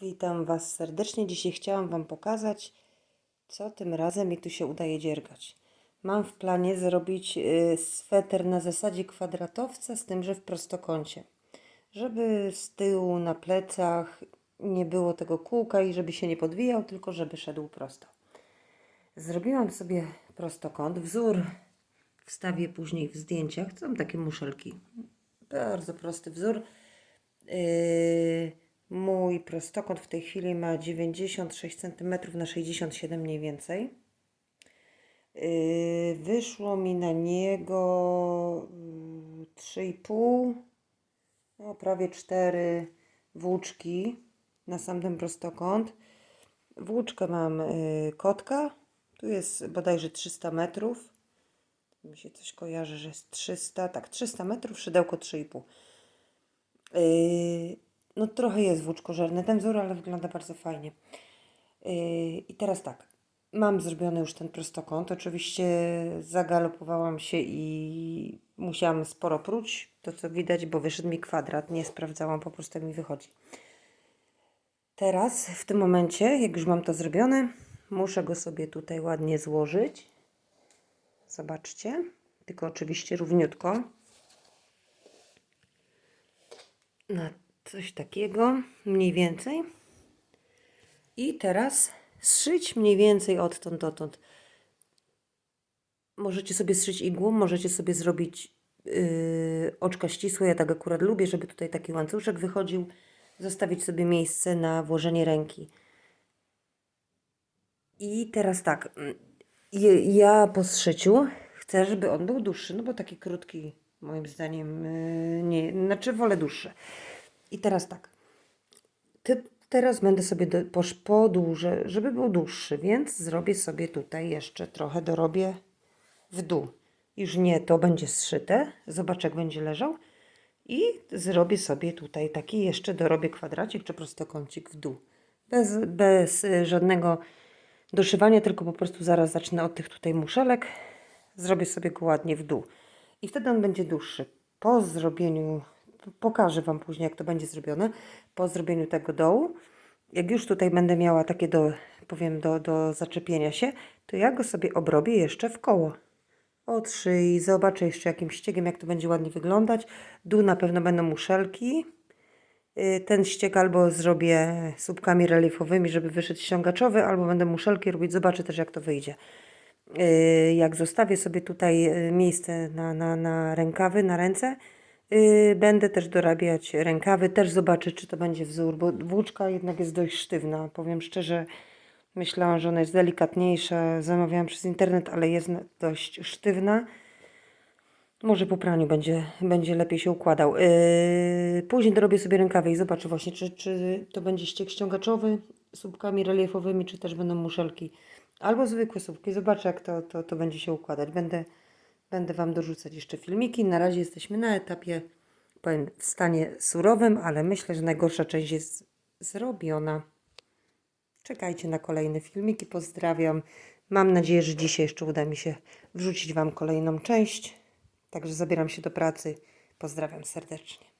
Witam Was serdecznie. Dzisiaj chciałam Wam pokazać, co tym razem mi tu się udaje dziergać. Mam w planie zrobić y, sweter na zasadzie kwadratowca, z tym, że w prostokącie. Żeby z tyłu na plecach nie było tego kółka i żeby się nie podwijał, tylko żeby szedł prosto. Zrobiłam sobie prostokąt. Wzór wstawię później w zdjęciach. To są takie muszelki. Bardzo prosty wzór. Yy, mój prostokąt w tej chwili ma 96 cm na 67 mniej więcej. Yy, wyszło mi na niego yy, 3,5, no prawie 4 włóczki na sam ten prostokąt. Włóczkę mam yy, kotka, tu jest bodajże 300 metrów. Mi się coś kojarzy, że jest 300, tak 300 metrów, szydełko 3,5. Yy, no trochę jest włóczkożerny ten wzór, ale wygląda bardzo fajnie. Yy, I teraz tak, mam zrobiony już ten prostokąt. Oczywiście zagalopowałam się i musiałam sporo pruć, to co widać, bo wyszedł mi kwadrat. Nie sprawdzałam po prostu mi wychodzi. Teraz, w tym momencie, jak już mam to zrobione, muszę go sobie tutaj ładnie złożyć. Zobaczcie, tylko oczywiście równiutko. Na coś takiego, mniej więcej. I teraz zszyć mniej więcej odtąd dotąd. Możecie sobie zszyć igłą, możecie sobie zrobić yy, oczka ścisłe. Ja tak akurat lubię, żeby tutaj taki łańcuszek wychodził. Zostawić sobie miejsce na włożenie ręki. I teraz tak, je- ja po zszyciu chcę, żeby on był dłuższy, no bo taki krótki, moim zdaniem, yy, nie, znaczy wolę dłuższe. I teraz tak, ty, teraz będę sobie do, podłużę, żeby był dłuższy, więc zrobię sobie tutaj jeszcze trochę, dorobię w dół. Już nie to będzie zszyte, zobacz jak będzie leżał. I zrobię sobie tutaj taki jeszcze dorobię kwadracik czy prostokącik w dół. Bez, bez y, żadnego doszywania, tylko po prostu zaraz zacznę od tych tutaj muszelek. Zrobię sobie go ładnie w dół. I wtedy on będzie dłuższy. Po zrobieniu, pokażę Wam później jak to będzie zrobione, po zrobieniu tego dołu, jak już tutaj będę miała takie do, powiem, do, do zaczepienia się, to ja go sobie obrobię jeszcze w koło od szyi. Zobaczę jeszcze jakimś ściegiem, jak to będzie ładnie wyglądać. Dół na pewno będą muszelki. Y, Ten ścieg albo zrobię słupkami reliefowymi, żeby wyszedł ściągaczowy, albo będę muszelki robić. Zobaczę też, jak to wyjdzie. Y, Jak zostawię sobie tutaj y, miejsce na, na, na rękawy, na ręce, będę też dorabiać rękawy. Też zobaczę, czy to będzie wzór, bo włóczka jednak jest dość sztywna. Powiem szczerze, myślałam, że ona jest delikatniejsza. Zamawiałam przez internet, ale jest dość sztywna. Może po praniu będzie, będzie lepiej się układał. Yy, później dorobię sobie rękawy i zobaczę właśnie, czy, czy to będzie ścieg ściągaczowy z słupkami reliefowymi, czy też będą muszelki. Albo zwykłe słupki. Zobaczę, jak to, to, to będzie się układać. Będę, będę Wam dorzucać jeszcze filmiki. Na razie jesteśmy na etapie, powiem, w stanie surowym, ale myślę, że najgorsza część jest zrobiona. Czekajcie na kolejne filmiki. Pozdrawiam. Mam nadzieję, że dzisiaj jeszcze uda mi się wrzucić Wam kolejną część. Także zabieram się do pracy. Pozdrawiam serdecznie.